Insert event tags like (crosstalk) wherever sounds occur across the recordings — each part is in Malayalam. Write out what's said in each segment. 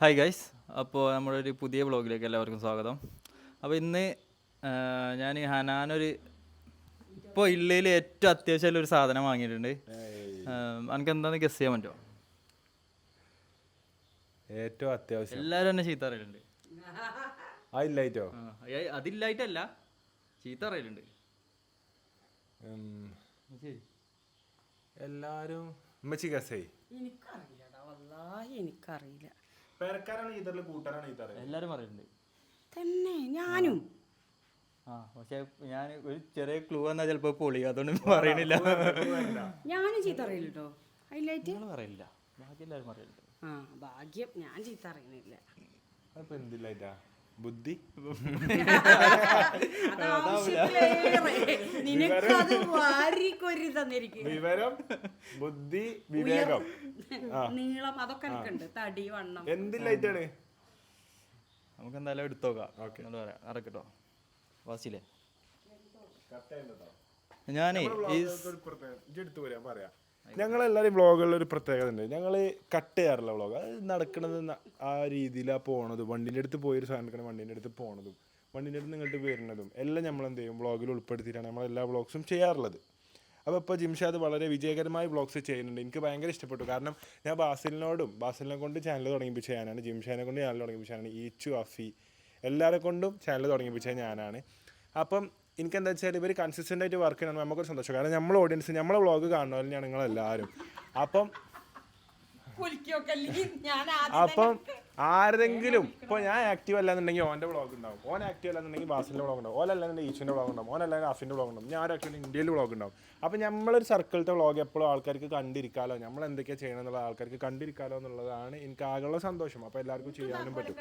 ഹായ് ഗൈസ് അപ്പോൾ നമ്മുടെ ഒരു പുതിയ ബ്ലോഗിലേക്ക് എല്ലാവർക്കും സ്വാഗതം. അപ്പോൾ ഇന്ന് ഞാൻ ഹനാനൊരു ഇപ്പോൾ ഇല്ലയിൽ ഏറ്റവും അത്യാവശ്യമുള്ള ഒരു സാധനം വാങ്ങിയിട്ടുണ്ട്. എനിക്ക് എന്താണെന്ന് ഗസ് ചെയ്യാൻ പറ്റുമോ ഏറ്റവും അത്യാവശ്യം. എല്ലാവരും എന്നെ ചീത്ത അറിയലുണ്ട് അതില്ലായിട്ടോ അതില്ലായിട്ടല്ല. ചീത്ത അറിയലുണ്ട്. എല്ലാരും എനിക്കറിയില്ല. പേരക്കാരാണ് ഈതറിൽ കൂട്ടാനാണ് ഈതറ്? എല്ലാരും പറയുന്നുണ്ട് തന്നെ ഞാനും. ആ പക്ഷെ ഞാൻ ഒരു ചെറിയ ക്ലൂ എന്നാൽ ചിലപ്പോൾ പൊളി അതുകൊണ്ട് പറയണില്ല. ഞാനും ചീത്ത അറിയില്ലോ ഹൈലൈറ്റ്? നിങ്ങൾ പറയില്ല ബാക്കി എല്ലാവരും ആ ഭാഗ്യം ഞാൻ ചീത്ത അറിയണില്ല അപ്പൊ എന്തില്ലായിട്ടാ ബുദ്ധി? അത് ആവശ്യത്തിലേറെ. നിനക്കത് വാരിക്കൊരി തന്നിരിക്കും. വിവരം ബുദ്ധി വിവേകം. നീളം അതൊക്കെ എനിക്കുണ്ട്. തടി വണ്ണം. എന്തില്ലായിട്ടാണ് നമുക്ക് എന്തായാലും എടുത്തോക്കാം. ഓക്കെ. എന്നോട് പറയാം. അറക്കട്ടോ. വാസിലേ. ഞാനേ എടുത്തു വരാൻ പറയാം. ഞങ്ങളെല്ലാവരും വ്ളോഗുകളിൽ ഒരു പ്രത്യേകത ഉണ്ട്. ഞങ്ങൾ കട്ട് ചെയ്യാറില്ല വ്ളോഗ് അത് നടക്കുന്നത് ആ രീതിയിലാണ് പോണത്. വണ്ടീന്റെ അടുത്ത് പോയൊരു സാധനം എടുക്കണം വണ്ടീന്റെ അടുത്ത് പോണതും വണ്ടീന്റെ അടുത്ത് ഇങ്ങോട്ട് വരുന്നതും എല്ലാം നമ്മൾ എന്ത് ചെയ്യും വ്ളോഗിൽ ഉൾപ്പെടുത്തിയിട്ടാണ് നമ്മൾ എല്ലാ വ്ളോഗ്സും ചെയ്യാറുള്ളത്. അപ്പോൾ ഇപ്പോൾ ജിംഷാദ് വളരെ വിജയകരമായി വ്ളോഗ്സ് ചെയ്യുന്നുണ്ട്. എനിക്ക് ഭയങ്കര ഇഷ്ടപ്പെട്ടു. കാരണം ഞാൻ ബാസിലിനോടും ബാസിലിനെ കൊണ്ട് ചാനൽ തുടങ്ങിപ്പിച്ച ഞാനാണ്. ജിംഷാനെ കൊണ്ട് ചാനൽ തുടങ്ങിപ്പിച്ച ഞാനാണ്. ഈച്ചു അഫി എല്ലാവരെ കൊണ്ടും ചാനൽ തുടങ്ങിപ്പിച്ച ഞാനാണ്. അപ്പം എനിക്ക് എന്താ വെച്ചാൽ ഇവർ കൺസിസ്റ്റന്റ് ആയിട്ട് വർക്ക് ചെയ്യണം നമുക്കൊരു സന്തോഷം. കാരണം നമ്മൾ ഓഡിയൻസ് നമ്മളെ വ്ളോഗ് കാണുന്ന തന്നെയാണ് നിങ്ങളെല്ലാവരും. അപ്പം അപ്പം ആരെങ്കിലും ഇപ്പോൾ ഞാൻ ആക്റ്റീവ് അല്ലാന്നുണ്ടെങ്കിൽ ഓന്റെ വ്ളോഗ് ഉണ്ടാവും. ഓൻ ആക്റ്റീവ് അല്ലാന്നുണ്ടെങ്കിൽ ബാസിന്റെ വ്ളോഗ് ഉണ്ടാവും. ഓൻ അല്ലാന്നുണ്ടെങ്കിൽ ഈശ്വന്റെ വ്ളോഗ് ഉണ്ടാവും. ഓൻ അല്ലാതെ അഫിന്റെ വ്ളോഗ് ഉണ്ടാവും. ഞാൻ ആക്ച്വലി ഇന്ത്യയിൽ വ്ളോഗ് ഉണ്ടാവും. അപ്പൊ നമ്മളൊരു സർക്കിളത്തെ വ്ളോഗ് എപ്പോഴും ആൾക്കാർക്ക് കണ്ടിരിക്കാലോ? നമ്മൾ എന്തൊക്കെയാണ് ചെയ്യണം എന്നുള്ള ആൾക്കാർക്ക് കണ്ടിരിക്കാലോ എന്നുള്ളതാണ് എനിക്ക് ആകെയുള്ള സന്തോഷം. അപ്പോൾ എല്ലാവർക്കും ചെയ്യാനും പറ്റും.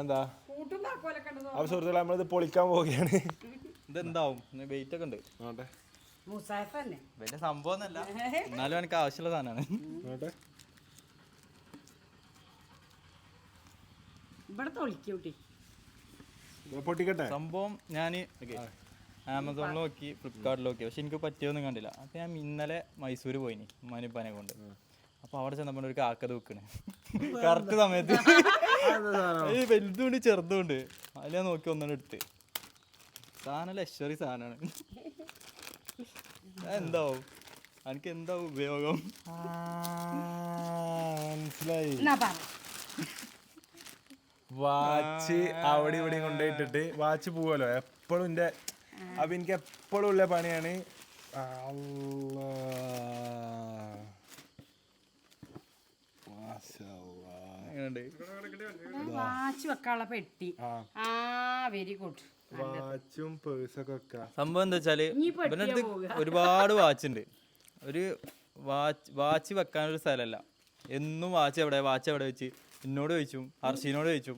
എന്താ അപ്പോൾ സുഹൃത്തുക്കളെ നമ്മളിത് പൊളിക്കാൻ പോവുകയാണ്. ഇതെന്താവും? വെയിറ്റ് ഒക്കെ ഉണ്ട്. നോട്ടെ വലിയ സംഭവം ഒന്നല്ല എന്നാലും എനിക്ക് ആവശ്യമുള്ള സാധനമാണ്. നോട്ടെ ഇവിടെ തൊളിക്കൂട്ടി പൊട്ടിക്കട്ടെ. സംഭവം ഞാൻ ആമസോണിൽ നോക്കി ഫ്ലിപ്കാർട്ടിൽ നോക്കി. പക്ഷെ എനിക്ക് പറ്റിയൊന്നും കണ്ടില്ല. അപ്പൊ ഞാൻ ഇന്നലെ മൈസൂർ പോയിനി മനുപ്പനെ കൊണ്ട്. അപ്പോൾ അവിടെ ചെന്നപ്പോൾ ഒരു കാക്ക തൂക്കണ്. കറക്റ്റ് സമയത്ത്. (laughs) ഈ വലുതുണ്ട് ചെറുതുണ്ട്. ഞാൻ നോക്കി ഒന്നും എടുത്ത്. സാധനം ലക്ഷറി സാധനമാണ് എന്താവും എനിക്ക് എന്താ ഉപയോഗം? മനസ്സിലായി. വാച്ച് അവിടെ ഇവിടെ കൊണ്ടുപോയിട്ടിട്ട് വാച്ച് പോവല്ലോ എപ്പോഴും എന്റെ അപ്പൊ എനിക്ക് എപ്പോഴും ഉള്ള പണിയാണ് അല്ലാ. മാഷാല്ലാ. എങ്ങനെയുണ്ട്? വാച്ച് വെക്കാനുള്ള പെട്ടി. ആ. വെരി ഗുഡ് വാച്ചും പേഴ്സൊക്കെ വെക്കാം. സംഭവം എന്താ വെച്ചാൽ ഇവന്റെ അടുത്ത് ഒരുപാട് വാച്ച് ഉണ്ട് ഒരു വാച്ച് വാച്ച് വെക്കാനൊരു സ്ഥലമല്ല എന്നും വാച്ച് എവിടെ വാച്ച് എവിടെ വെച്ച് എന്നോട് ചോദിച്ചു ഹർഷീനോട് ചോദിച്ചു.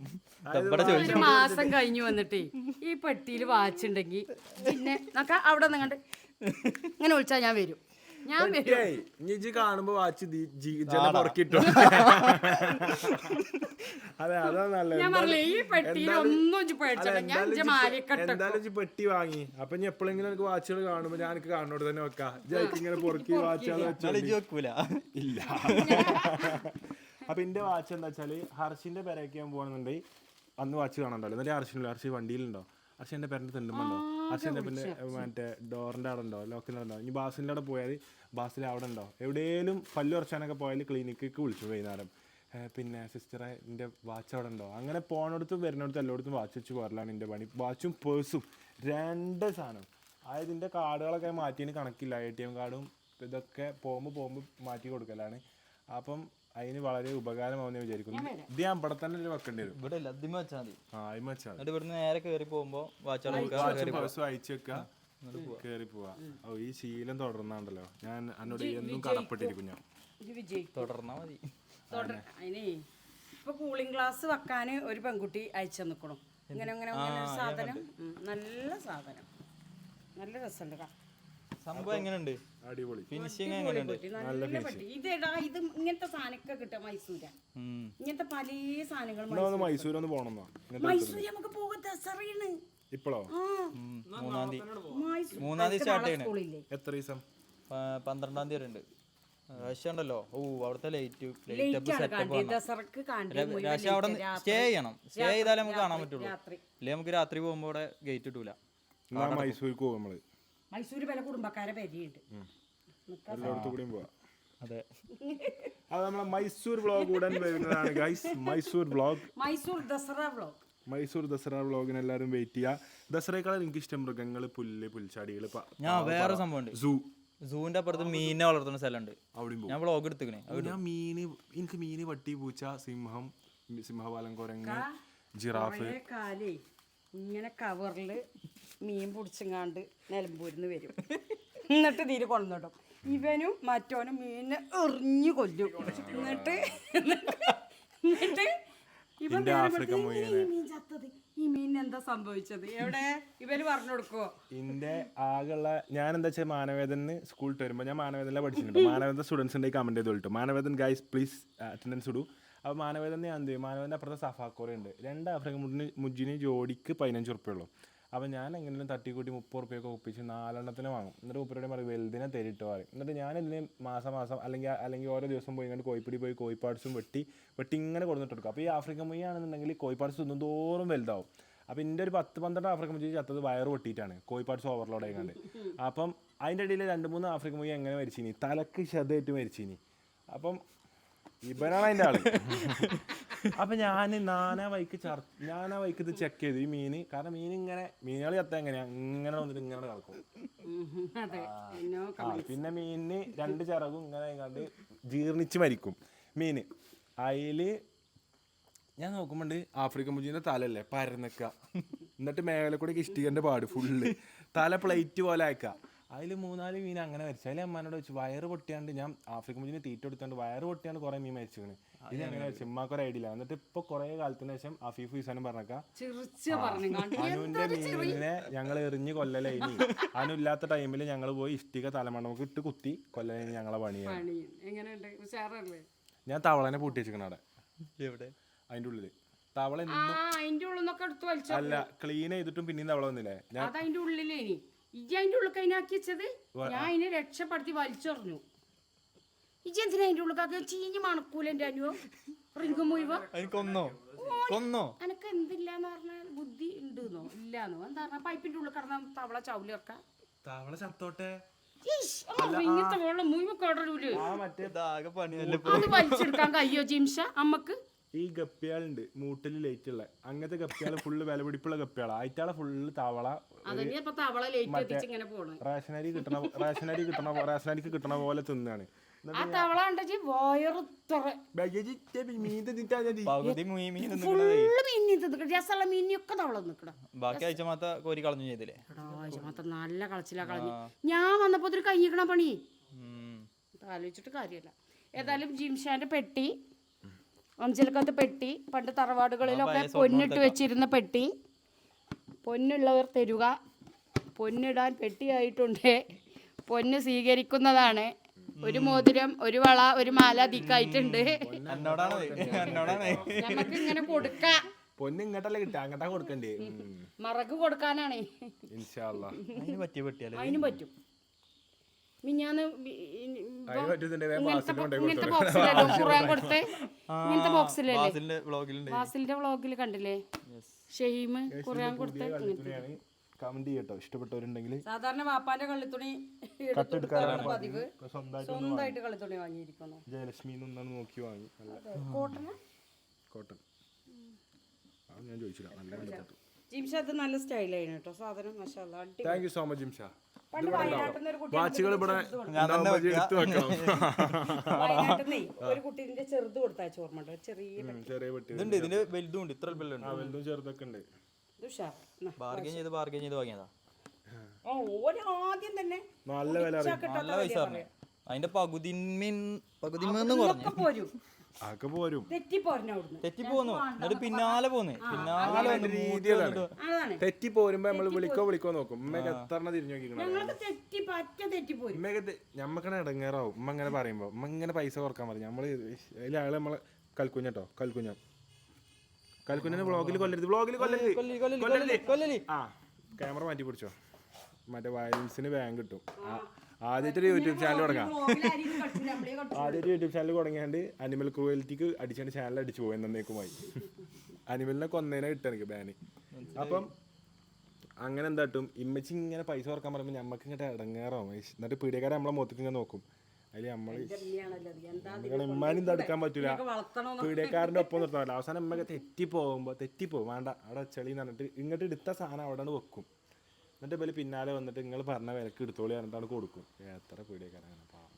ഇവിടെ ചോദിച്ചു. മാസം കഴിഞ്ഞു വന്നിട്ടേ ഈ പെട്ടിയിൽ വാച്ച് ഉണ്ടെങ്കിൽ പിന്നെ നോക്ക അവിടെ നിങ്ങണ്ട് ഇങ്ങനെ വിളിച്ചാൽ ഞാൻ വരും. ഞാൻ ഇനി ഇജ്ജ് കാണുമ്പോ വാച്ച് പുറക്കിട്ടോ? (laughs) അതെ അതാ നല്ലത്. ഞാൻ പറഞ്ഞില്ലേ ഈ പെട്ടിയിൽ ഒന്നും ഇജ്ജ് ഞാൻ എന്തായാലും ഇജ്ജ് ഇജ്ജ് മാലിക്കട്ടെ എന്തായാലും ഇജ്ജ് പെട്ടി വാങ്ങി. അപ്പൊ ഇനി എപ്പോഴെങ്കിലും എനിക്ക് വാച്ചുകൾ കാണുമ്പോ ഞാൻ എനിക്ക് കാണോട് തന്നെ വെക്കാം. ഇജ്ജ് ഇങ്ങനെ പൊറുക്കി വാച്ചുകൾ ഇല്ല. (laughs) അപ്പൊ എന്റെ വാച്ച് എന്താ വെച്ചാൽ ഹർഷിന്റെ പെരയ്ക്ക് ഞാൻ പോകണമെന്നുണ്ടെങ്കിൽ അന്ന് വാച്ച് കാണണ്ടല്ലോ എന്നാലും ഹർഷിനില്ല? ഹർഷി വണ്ടിയിലുണ്ടോ? ഹർഷിന്റെ പേരന്റെ തെണ്ടുമ്പോ ഹർഷിന്റെ പിന്നെ മറ്റേ ഡോറിന്റെ അവിടെ ഉണ്ടോ? ലോക്കിന്റെ ഉണ്ടോ? ഇനി ബാസിന്റെ അവിടെ പോയാൽ ബാസിൽ അവിടെ ഉണ്ടോ? എവിടെയെങ്കിലും പല്ല് ഉറച്ചാനൊക്കെ പോയാൽ ക്ലിനിക്കിക്ക് വിളിച്ചു വൈകുന്നേരം. പിന്നെ സിസ്റ്ററെ എന്റെ വാച്ച് അവിടെ ഉണ്ടോ? അങ്ങനെ പോണടുത്തും വരുന്നിടത്തും എല്ലായിടത്തും വാച്ച് വെച്ച് പോരലാണ് എന്റെ പണി. വാച്ചും പേഴ്സും രണ്ട് സാധനം. അതായത് ഇതിന്റെ കാർഡുകളൊക്കെ മാറ്റിയതിന് കണക്കില്ല. എ ടി എം കാർഡും ഇതൊക്കെ പോകുമ്പോൾ പോകുമ്പോൾ മാറ്റി കൊടുക്കലാണ്. അപ്പം അതിന് വളരെ ഉപകാരമാവുമെന്ന് വിചാരിക്കുന്നു. ഇത് ഞാൻ ഇവിടെ തന്നെ ഒരു വെക്കേണ്ടി വരും. ഇവിടെ ഇല്ല അതിമ വെച്ചാൽ മതി. ആ അതിന് വെച്ചാൽ എന്നിട്ട് ഇവിടുന്ന് നേരെ കയറി പോകുമ്പോ വാച്ച് പേഴ്സും അയച്ചു വെക്കുക കയറി പോവാ. ഓ ഈ ശീലം തുടർന്നാണ്ടല്ലോ ഞാൻ എന്നോട് എന്നും കടപ്പെട്ടിരിക്കും ഞാൻ. തുടർന്നാ മതി. ഇപ്പൊ കൂളിംഗ് ഗ്ലാസ് വെക്കാൻ ഒരു പെൺകുട്ടി അയച്ചു നിൽക്കണം ഇങ്ങനെ ഇങ്ങനെ സാധനം. നല്ല സാധനം. നല്ല രസമുണ്ട്. സംഭവം എങ്ങനെയുണ്ട് അടിപൊളി. ഫിനിഷിങ് എങ്ങനെയുണ്ട് നല്ല പെട്ടി ഇതെടാ ഇത് ഇങ്ങനത്തെ സാധനമൊക്കെ കിട്ടുക മൈസൂര. ഇങ്ങനത്തെ പല ഒന്ന് മൈസൂർ ഒന്ന് പോകണം മൈസൂര് നമുക്ക് പോകാൻ ദസറയാണ്. ഇപ്പോഴോ മൂന്നാം തീയതി മൂന്നാം തീയതി സ്റ്റാർട്ട് ചെയ്യണേ. എത്ര ദിവസം? പന്ത്രണ്ടാം തീയതി ഉണ്ട്. റഷ്യ ഉണ്ടല്ലോ ഓ അവിടുത്തെ ലൈറ്റ് ലൈറ്റ് അപ്പ് ലേറ്റാണ് സെറ്റപ്പ് രാശി അവിടെ രാത്രി- സ്റ്റേ ചെയ്യണം. സ്റ്റേ ചെയ്താലേ നമുക്ക് കാണാൻ പറ്റുള്ളൂ. ഇല്ലേ നമുക്ക് രാത്രി പോകുമ്പോൾ അവിടെ ഗേറ്റ് ഇട്ടൂല. മൈസൂർക്ക് പോകും നമ്മൾ. മൈസൂര് പല കുടുംബക്കാരെ പരിചയമുണ്ട്. എല്ലായിടത്തും കൂടിയും പോവാം. അതെ. അത് നമ്മളെ മൈസൂർ വ്ളോഗ് ഉടൻ വരുന്നതാണ് guys Mysore vlog Mysore Dasara vlog Mysore Dasara വ്ളോഗിന് എല്ലാവരും വെയിറ്റ് ചെയ്യുക ദസറയെക്കാളും എനിക്ക് ഇഷ്ടം മൃഗങ്ങൾ പുല്ല് പുൽച്ചാടികൾ ഞാൻ വേറെ സംഭവം ഉണ്ട്. സൂ സൂവിന്റെ അപ്പുറത്ത് മീനിനെ വളർത്തുന്ന സ്ഥലമുണ്ട്. അവിടെയും പോകും ഞാൻ വ്ളോഗ് എടുത്തുക്കണേ ഞാൻ മീന് എനിക്ക് മീന് വട്ടി പൂച്ച സിംഹം സിംഹപാലം കുരങ്ങ് ജിറാഫ്. ഇങ്ങനെ കവറിൽ മീൻ പിടിച്ചങ്ങാണ്ട് നിലമ്പൂരിന്ന് വരും. എന്നിട്ട് തീരെ കൊണ്ടുവിടും ഇവനും മറ്റോനും മീനിനെ എറിഞ്ഞു കൊല്ലും. എന്നിട്ട് എന്നിട്ട് ഇവൻ മീൻ ചത്തത്. ഈ മീനിന് എന്താ സംഭവിച്ചത്? എവിടെ? ഇവർ പറഞ്ഞു കൊടുക്കോ ഇന്റെ ആകെയുള്ള ഞാൻ എന്താ വെച്ചാൽ മാനവേദന് സ്കൂളിൽ വരുമ്പോൾ ഞാൻ മാനവേദനിലെ പഠിച്ചിട്ടുണ്ട് മാനവേദൻ സ്റ്റുഡൻസ് ഉണ്ടെങ്കിൽ കമന്റ് ചെയ്ത് വിട്ടു. മാനവേദൻ ഗൈസ് പ്ലീസ് അറ്റൻഡൻസ് ഇടൂ. അപ്പോൾ മാനവേദൻ ഞാൻ എന്ത് ചെയ്യും? മാനവേദന്റെ അപ്പുറത്തെ സഫാക്കോറുണ്ട് രണ്ട് ആഫ്രിക്കൻ മുട്ടിന് മുജിന് ജോഡിക്ക് പതിനഞ്ച് ഉറുപ്പ്യുള്ളൂ അപ്പോൾ ഞാൻ എങ്ങനെയും തട്ടിക്കൂട്ടി മുപ്പത് ഉറുപ്പ്യൊക്കെ ഒപ്പിച്ച് നാലെണ്ണത്തിന് വാങ്ങും. എന്നിട്ട് ഉപ്പരോടെ പറയും വലുതിനെ തരിട്ടോ പറയും. എന്നിട്ട് ഞാൻ ഇതിന് മാസം മാസം അല്ലെങ്കിൽ അല്ലെങ്കിൽ ഓരോ ദിവസം പോയി കണ്ട് കോയിപ്പിടി പോയി കോഴിപ്പാട്സും വെട്ടി വെട്ടി ഇങ്ങനെ കൊടുത്തിട്ട് കൊടുക്കും. അപ്പോൾ ഈ ആഫ്രിക്കൻ മുയ്യാണെന്നുണ്ടെങ്കിൽ കോഴിപ്പാട്സ് തിന്നും തോറും വലുതാവും. അപ്പോൾ എന്റെ ഒരു പത്ത് പന്ത്രണ്ട് ആഫ്രിക്കൻ മുയ്യ ചത്തത് വയറ് പൊട്ടിയിട്ടാണ്. കോഴിപ്പാട്സ് ഓവർലോഡ് ആയിക്കാണ്ട്. അപ്പം അതിന്റെ ഇടയിൽ രണ്ട് മൂന്ന് ആഫ്രിക്കൻ മുയ്യ എങ്ങനെ മരിച്ചിനി? തലക്ക് ശതമായിട്ട് മരിച്ചിനി. അപ്പം ഇവനാണ് അതിന്റെ ആൾ. അപ്പൊ ഞാൻ നാനാ വൈക്ക് ചർ ഞാനാ വൈക്ക് ഇത് ചെക്ക് ചെയ്തു ഈ മീന്. കാരണം മീൻ ഇങ്ങനെ മീനുകൾ ചത്ത എങ്ങനെയാ? ഇങ്ങനെ വന്നിട്ട് ഇങ്ങനെ കിടക്കും ആ. പിന്നെ മീനിന് രണ്ട് ചിറകും ഇങ്ങനെ കണ്ട് ജീർണിച്ച് മരിക്കും മീന്. അതിൽ ഞാൻ നോക്കുമ്പോണ്ട് ആഫ്രിക്കൻ മുജീന്റെ തലല്ലേ പരന്നക്ക. എന്നിട്ട് മേലെ കൂടെ ഇഷ്ടികന്റെ പാട് ഫുള്ള് തല പ്ലേറ്റ് പോലെ ആക്കുക അതിൽ മൂന്നാൽ മീൻ അങ്ങനെ മരിച്ചു. അതിൽ അമ്മാനോട് വെച്ച് വയറ് പൊട്ടിയാണ്ട് ഞാൻ ആഫ്രിക്കൻ മുജീനെ തീറ്റ കൊടുത്താണ്ട് വയറ് പൊട്ടിയാണ്ട് കുറേ മീൻ മരിച്ചു ഇത് അങ്ങനെ വെച്ചു ഉമ്മാക്ക് ഒരു ഐഡിയ ഇല്ല. എന്നിട്ട് ഇപ്പൊ കുറെ കാലത്തിന് ശേഷം അഫീഫ് ഹുസാനും പറഞ്ഞേക്കാം അനുവിന്റെ മീനിനെ ഞങ്ങൾ എറിഞ്ഞ് കൊല്ലലേനി അനു ഇല്ലാത്ത ടൈമിൽ ഞങ്ങൾ പോയി ഇഷ്ടിക തലമണ്ണമൊക്കെ ഇട്ട് കുത്തി കൊല്ലലേ ഞങ്ങളെ പണിയാണ് ഞാൻ തവളനെ പൂട്ടി വെച്ചിരിക്കണ അവിടെ. എവിടെ? അതിന്റെ ഉള്ളിൽ. തവള ആ അതിന്റെ ഉള്ളിൽ നിന്നൊക്കെ എടുത്ത് വലിച്ചു അല്ല ക്ലീൻ ചെയ്തിട്ടും പിന്നെയും തവള വന്നില്ലേ? ഞാൻ അത് അതിന്റെ ഉള്ളിലേനി. ഇജ്ജ് അതിന്റെ ഉള്ളിൽ അതിനാക്കി വെച്ചത്? ഞാൻ അതിനെ രക്ഷപ്പെടുത്തി വലിച്ചെറിഞ്ഞു. ഇജ്ജ് എന്തിനാ അതിന്റെ ഉള്ളിൽ ചീഞ്ഞ് മണക്കൂല എന്റെ അനുവോ? റിങ്ക് മുഴുവൻ? അതിന് കൊന്നോ കൊന്നോ എനക്ക് എന്തില്ലാന്ന് പറഞ്ഞാൽ ബുദ്ധി ഉണ്ടെന്നോ? ഇല്ലാന്നോ? എന്താ പറഞ്ഞ പൈപ്പിന്റെ ഉള്ളിൽ കിടന്ന തവള ചവിലൊക്കെ തവള ചത്തോട്ടെ? ഇങ്ങനത്തെ വെള്ളം മുഴുവൻ കടലൂൽ അത് വലിച്ചെടുക്കാൻ കഴിയോ ജിംഷ? അമ്മയ്ക്ക്? ഈ ഗപ്പിയാളുണ്ട് മൂട്ടിൽ ലൈറ്റ് ഉള്ള. അങ്ങനത്തെ ഗപ്പിയാൾ ഫുള്ള് വില പിടിപ്പുള്ള ഗപ്പിയാളാ. ആയിട്ടാളെ ഫുള്ള് തവള റേഷനരി കിട്ടണ റേഷനരി കിട്ടണ റേഷനരിക്ക് കിട്ടണ പോലെ തിന്നാണ്. ബാക്കി ആഴ്ച മാത്ത കോരി കളഞ്ഞു ചെയ്തില്ലേ? നല്ല കളച്ചിലാ കളഞ്ഞു. ഞാൻ വന്നപ്പോ ഒരു കഴിഞ്ഞിക്കണ പണി. ആലോചിച്ചിട്ട് കാര്യമല്ല. ഏതായാലും ജിംഷാന്റെ പെട്ടി അഞ്ചലക്കത്ത് പെട്ടി പണ്ട് തറവാടുകളിലൊക്കെ പൊന്നിട്ട് വെച്ചിരുന്ന പെട്ടി. പൊന്നുള്ളവർ തരുക. പൊന്നിടാൻ പെട്ടിയായിട്ടുണ്ട്. പൊന്ന് സ്വീകരിക്കുന്നതാണ്. ഒരു മോതിരം ഒരു വള ഒരു മാല ദിക്കായിട്ടുണ്ട് നമുക്ക് ഇങ്ങനെ കൊടുക്കാം. പൊന്ന് ഇങ്ങോട്ടല്ലേ കിട്ടുക അങ്ങോട്ടാ കൊടുക്കണ്ടേ. മറക്ക് കൊടുക്കാനാണേ. ഇൻഷാ അല്ലാ. അതിന് പറ്റിയ പെട്ടിയല്ലേ? അതിനും പറ്റും. മിഞ്ഞാന്ന് ഇങ്ങനത്തെ. ബോക്സിലല്ലോ ഖുറാൻ കൊടുത്ത്? ഇങ്ങനത്തെ ബോക്സിലല്ലേ? വാസിലിന്റെ വ്ളോഗിൽ കണ്ടില്ലേ? ഷെഹീം ഖുറാൻ കൊടുത്ത്? കമന്റ് ചെയ്യട്ടോ. ഇഷ്ടപ്പെട്ടവരുണ്ടെങ്കിൽ സാധാരണ വാപ്പാന്റെ കള്ളിത്തുണി കട്ടെടുക്കാറാണ് പതിവ്. സ്വന്തമായിട്ട് കള്ളിത്തുണി വാങ്ങിയിരിക്കുന്നു. ജയലക്ഷ്മി നോക്കി വാങ്ങി. കോട്ടൺ? കോട്ടന് കോട്ടൺ ഞാൻ ചോദിച്ചില്ല. നല്ല ജിംഷ അത് നല്ല സ്റ്റൈലായിരുന്നു കേട്ടോ. സാധനം അടി thank you so much Jimsha. പണ്ട് വയനാട്ടിൽ കുട്ടി വാച്ചുകൾ ഇവിടെ എടുത്ത് വെക്കണം. (laughs) വയനാട്ടിൽ ഒരു കുട്ടീന്റെ ചെറുത് ചെറിയ പെട്ടി. ഇതുണ്ട് വലുതും ഉണ്ട് ഇത്ര ബില്ലുണ്ട് ആ വലുതും ചെറുതൊക്കെ ഉണ്ട്. ഇത് ഉഷാർ എന്നാ. ബാർഗൈൻ ചെയ്ത് ബാർഗൈൻ ചെയ്ത് വാങ്ങിയതാ. ഓ ആദ്യം തന്നെ നല്ല വില അറിയും. നല്ല പൈസ പറഞ്ഞു അതിന്റെ പകുതിമീൻ പകുതിമെന്ന് പോരും. അതൊക്കെ പോരും. തെറ്റി പോരണ അവിടുന്ന്. തെറ്റി പോന്നു. എന്നിട്ട് പിന്നാലെ പോന്ന്. പിന്നാലെ വന്ന് അതാണ്. തെറ്റി പോരുമ്പോ നമ്മൾ വിളിക്കോ വിളിക്കോ നോക്കും. ഉമ്മയൊക്കെ എത്ര തിരിഞ്ഞു നോക്കിക്കണം ഞങ്ങളൊക്കെ തെറ്റി പറ്റ ഇടങ്ങേറാവും ഉമ്മ ഇങ്ങനെ പറയുമ്പോ. ഉമ്മ ഇങ്ങനെ പൈസ കുറയ്ക്കാൻ പറയും. നമ്മൾ അതിലെ ആൾ നമ്മളെ കൽക്കുഞ്ഞട്ടോ കൽക്കുഞ്ഞം. കൽക്കുഞ്ഞിനെ വ്ളോഗിൽ കൊല്ലരുത്. വ്ളോഗിൽ കൊല്ലരുത്. കൊല്ലി കൊല്ലലി കൊല്ലലി കൊല്ലലി ആ ക്യാമറ മാറ്റി പിടിച്ചോ. മറ്റേ വയലൻസിന് ബാങ്ക് കിട്ടും. ആ. ആദ്യത്തെ യൂട്യൂബ് ചാനൽ തുടങ്ങാം. ആദ്യത്തെ യൂട്യൂബ് ചാനൽ തുടങ്ങിയാണ്ട് അനിമൽ ക്രൂവൽറ്റിക്ക് അടിച്ചാണ്ട് ചാനൽ അടിച്ചു പോയി എന്നേക്കുമായി അനിമലിനെ കൊന്നേനെ കിട്ടുക എനിക്ക് ബാന് അപ്പം അങ്ങനെ എന്താട്ടും ഇമ്മച്ചി ഇങ്ങനെ പൈസ ഓർക്കാൻ പറയുമ്പോൾ ഞമ്മക്ക് ഇങ്ങോട്ട് ഇടങ്ങാറാവും എന്നിട്ട് പീടികാരെ നമ്മളെ മൊത്തത്തിൽ ഇങ്ങനെ നോക്കും. അതിൽ നമ്മൾ ഇമ്മാനും തടുക്കാൻ പറ്റൂല. പീഡിയക്കാരന്റെ ഒപ്പം നിർത്താൻ പറ്റില്ല. അവസാനം നമ്മക്ക് തെറ്റി പോകുമ്പോൾ പോകും വേണ്ട അവിടെ ചെളി പറഞ്ഞിട്ട് ഇങ്ങോട്ട് എടുത്ത സാധനം അവിടെ വെക്കും. എന്നിട്ട് ഇവർ പിന്നാലെ വന്നിട്ട് നിങ്ങൾ പറഞ്ഞ വിലക്ക് എടുത്തോളി പറഞ്ഞിട്ടാണ് കൊടുക്കും. എത്ര പാവം.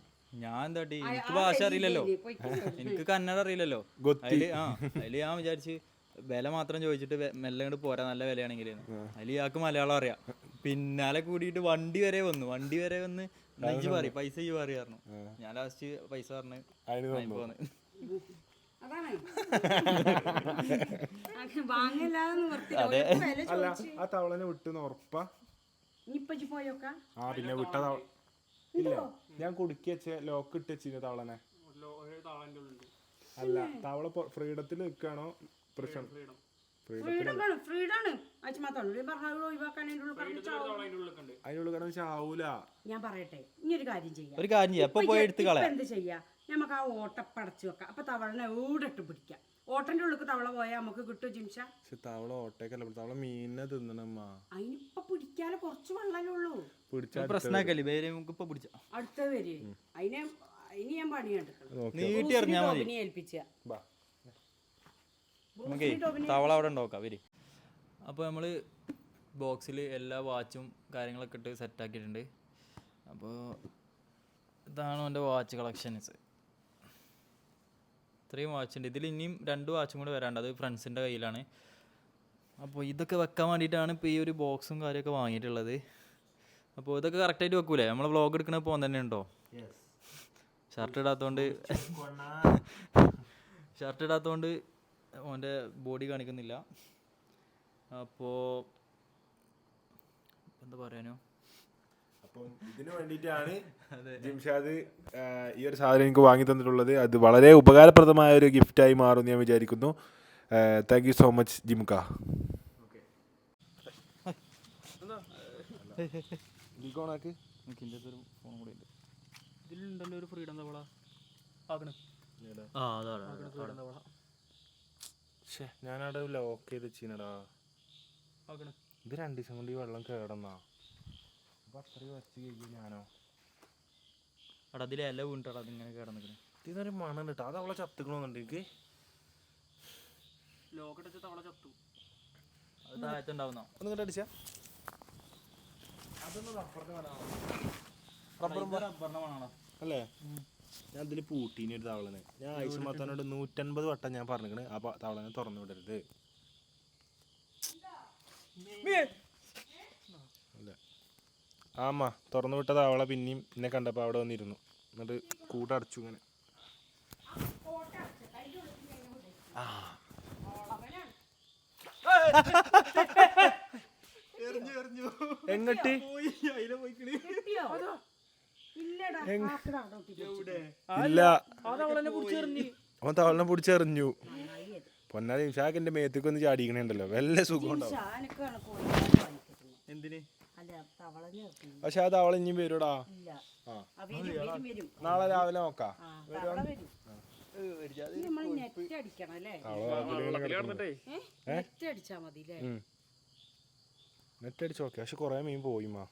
ഞാൻ എന്താട്ടി എനിക്ക് ഭാഷ അറിയില്ലല്ലോ. എനിക്ക് കന്നഡ അറിയില്ലല്ലോ. അതിൽ ആ അതിൽ ഞാൻ വിചാരിച്ച് വില മാത്രം ചോദിച്ചിട്ട് മെല്ലെ ഇങ്ങോട്ട് പോരാ നല്ല വിലയാണെങ്കിൽ. അതിൽ ഇയാൾക്ക് മലയാളം അറിയാം. പിന്നാലെ കൂടിയിട്ട് വണ്ടി വരെ വന്നു. വണ്ടി വരെ വന്ന് നെഞ്ച് പറയും പൈസ ഈ പറയാറുന്നു ഞാൻ ലാസ്റ്റ് പൈസ പറഞ്ഞ് പോന്ന്. അതെ. ആ തവളനെ വിട്ടുന്ന് ഉറപ്പാ. പോയോക്ക ആ പിന്നെ വിട്ട? തവള ഇല്ല. ഞാൻ കുടുക്കി വെച്ച ലോക്ക് ഇട്ട് വെച്ചിരുന്നു തവളനെ. അല്ല തവള ഫ്രീഡത്തിൽ നിൽക്കുകയാണോ പ്രശ്നം. ഞാൻ പറയട്ടെ ഇനി ഒരു കാര്യം ചെയ്യാം. ഒരു കാര്യം ചെയ്യാം. എന്ത് ചെയ്യാ? നമുക്ക് ആ ഓട്ടപ്പടച്ചു വെക്കാം. അപ്പൊ തവളനെ ഓടിട്ട് പിടിക്കാം. ഓട്ടന്റെ ഉള്ളിൽ തവള പോയാൽ നമുക്ക് കിട്ടും ജിംഷ. തവള ഓട്ടേക്കല്ല തവള മീനിനെ തിന്നണമ്മ അതിനിപ്പൊ പിടിക്കാതെ കുറച്ച് വെള്ളമല്ലേ ഉള്ളൂ. പിടിച്ചാ പ്രശ്നമാക്കല്ലേ വേറെ നമുക്ക് ഇപ്പൊ പിടിച്ച. അടുത്ത പേര് അതിനെ അതിന് ഞാൻ പണി കണ്ടിട്ടുണ്ട്. ഏൽപ്പിച്ച. നമുക്കേ തവള അവിടെ ഉണ്ടാക്കാം വരി. അപ്പോൾ നമ്മൾ ബോക്സിൽ എല്ലാ വാച്ചും കാര്യങ്ങളൊക്കെ ഇട്ട് സെറ്റാക്കിയിട്ടുണ്ട് അപ്പോൾ ഇതാണ് എന്റെ വാച്ച് കളക്ഷൻസ് ഇത്രയും വാച്ച് ഉണ്ട്. ഇതിൽ ഇനിയും രണ്ട് വാച്ചും കൂടെ വരാണ്ട് അത് ഫ്രണ്ട്സിന്റെ കയ്യിലാണ്. അപ്പോൾ ഇതൊക്കെ വെക്കാൻ വേണ്ടിയിട്ടാണ് ഇപ്പോൾ ഈ ഒരു ബോക്സും കാര്യമൊക്കെ വാങ്ങിയിട്ടുള്ളത്. അപ്പോൾ ഇതൊക്കെ കറക്റ്റായിട്ട് വെക്കൂലേ? നമ്മൾ വ്ളോഗ് എടുക്കണ പോകാൻ തന്നെ ഉണ്ടോ ഷർട്ട് ഇടാത്തതുകൊണ്ട് ഷർട്ട് (laughs) ഇടാത്തതുകൊണ്ട് ഓന്റെ ബോഡി കാണിക്കുന്നില്ല. അപ്പോൾ എന്താ പറയാനോ? അപ്പം ഇതിന് വേണ്ടിയിട്ടാണ് (laughs) ജിംഷാദ് ഈ ഒരു സാധനം എനിക്ക് വാങ്ങി തന്നിട്ടുള്ളത്. അത് വളരെ ഉപകാരപ്രദമായ ഒരു ഗിഫ്റ്റായി മാറും ഞാൻ വിചാരിക്കുന്നു. താങ്ക് യു സോ മച്ച് ജിംക. ിക്കോണാക്ക് എനിക്ക് ഇതിന്റെ ഫോൺ കൂടി ഉണ്ട്. ഇതിലുണ്ടല്ലോ ഒരു ഫ്രീഡം തവള. ആകണം. ആ അതാണ് ഫ്രീഡം തവള. ഞാനവിടെ ലോക്ക് ചെയ്ത് വെച്ചിനടാ. ഇത് രണ്ടു ദിവസം കൊണ്ട് ഈ വെള്ളം കേടന്നാ. അപ്പൊ അത്രയും വച്ച് കഴിക്കും ഞാനോ? അവിടെ അതിൽ ഇല വീണിട്ടാണ് അതിങ്ങനെ കിടന്നിക്കണേ. ഇതിനൊരു മണം കിട്ടാ അത് അവളെ ചത്തുക്കണമെന്നുണ്ട് എനിക്ക് ലോക്കറ്റ് തവള ചത്തു. അത് താഴത്തുണ്ടാവുന്ന? ഒന്ന് കണ്ട് അടിച്ചാ. റബ്ബറിന്റെ മണാണോ അല്ലേ? ഞാൻ ഇതിൽ പൂട്ടീനി ഒരു തവളനെ. ഞാൻ ആയിഷ മാത്താനോട് നൂറ്റൻപത് വട്ടം ഞാൻ പറഞ്ഞിരിക്കണേ ആ തവളനെ തുറന്നു വിടരുത്. ആമ്മ തുറന്നു വിട്ടത് അവളെ പിന്നെയും എന്നെ കണ്ടപ്പോൾ അവിടെ വന്നിരുന്നു. എന്നിട്ട് കൂട്ടടച്ചു ഇങ്ങനെ. എങ്ങട്ട്? ഇല്ല. അവൻ തവളനെ പിടിച്ചെറിഞ്ഞു പൊന്നാടി ഷാക്കിന്റെ മേത്തേക്ക് ഒന്ന് ചാടിക്കണുണ്ടല്ലോ. വല്ല സുഖം ഉണ്ടാവും. എന്തിന്. പക്ഷെ അത് അവൾ ഇനിയും വരൂടാ നാളെ രാവിലെ നോക്കാം. നെറ്റ് അടിച്ചാ നോക്കാം. പക്ഷെ കൊറേ മീൻ പോയി മാ.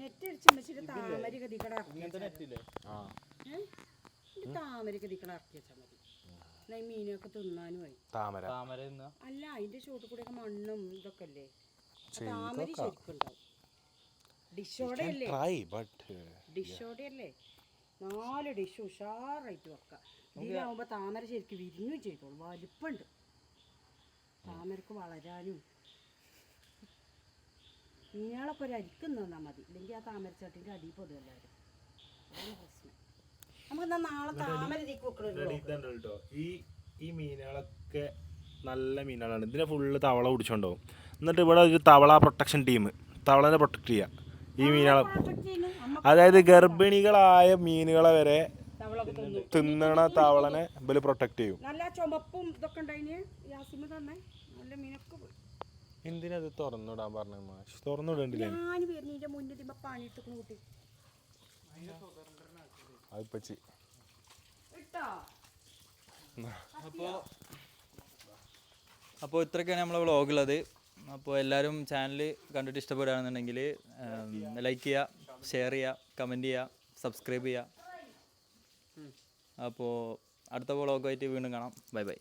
നെറ്റ് അടിച്ച് താമര കതിക്കട കതിക്കട മതി. മീനൊക്കെ തിന്നാനുമായി താമര. അല്ല അതിന്റെ ചോട്ടിൽ കൂടെ മണ്ണും ഇതൊക്കെ അല്ലേ? താമര ശരിക്കും ഉണ്ടാവും ഡിഷോടെ അല്ലേ ട്രൈ ബട്ട് ഡിഷോടെയല്ലേ? നാല് ഡിഷ് ഉഷാറായിട്ട് വെക്കാം. ഇതിലാവുമ്പോൾ താമര ശരിക്കും വിരിഞ്ഞും ചെയ്തോളും. വലിപ്പമുണ്ട് താമരക്ക് വളരാനും. മീനുകളൊക്കെ ഒരു അരിക്കും തന്നാൽ മതി. ഇല്ലെങ്കിൽ ആ താമരച്ചട്ടിന്റെ അടി പൊതു എല്ലാവരും അതാണ് പ്രശ്നം. നമുക്ക് നാളെ താമര വെക്കണല്ലോ ഈ ഈ മീനുകളൊക്കെ നല്ല മീനുകളാണ്. ഇതിനെ ഫുള്ള് തവള പിടിച്ചോണ്ടാവും എന്നിട്ട് ഇവിടെ ഒരു തവള പ്രൊട്ടക്ഷൻ ടീം തവളനെ പ്രൊട്ടക്ട് ചെയ്യുക ഈ മീനുകളെ. അതായത് ഗർഭിണികളായ മീനുകളെ വരെ തിന്നണ തവളനെ ഇവർ പ്രൊട്ടക്ട് ചെയ്യും. നല്ല ചുമപ്പും ഇതൊക്കെ ഉണ്ടായിന്. തന്നെ. നല്ല മീനൊക്കെ പോയി. എന്തിനാ ഇത് തുറന്നിടാൻ പറഞ്ഞ മാഷ് തുറന്നിടണ്ടില്ലേ? ഞാൻ വരുന്നതിന്റെ മുന്നിൽ കുട്ടി. അതിപ്പച്ചി അപ്പോൾ അപ്പോൾ ഇത്രയൊക്കെയാണ് നമ്മളെ വ്ളോഗുള്ളത് അപ്പോൾ എല്ലാവരും ചാനൽ കണ്ടിട്ട് ഇഷ്ടപ്പെടുകയാണെന്നുണ്ടെങ്കിൽ ലൈക്ക് ചെയ്യുക ഷെയർ ചെയ്യുക കമന്റ് ചെയ്യുക സബ്സ്ക്രൈബ് ചെയ്യുക. അപ്പോൾ അടുത്ത വ്ളോഗായിട്ട് വീണ്ടും കാണാം. Bye bye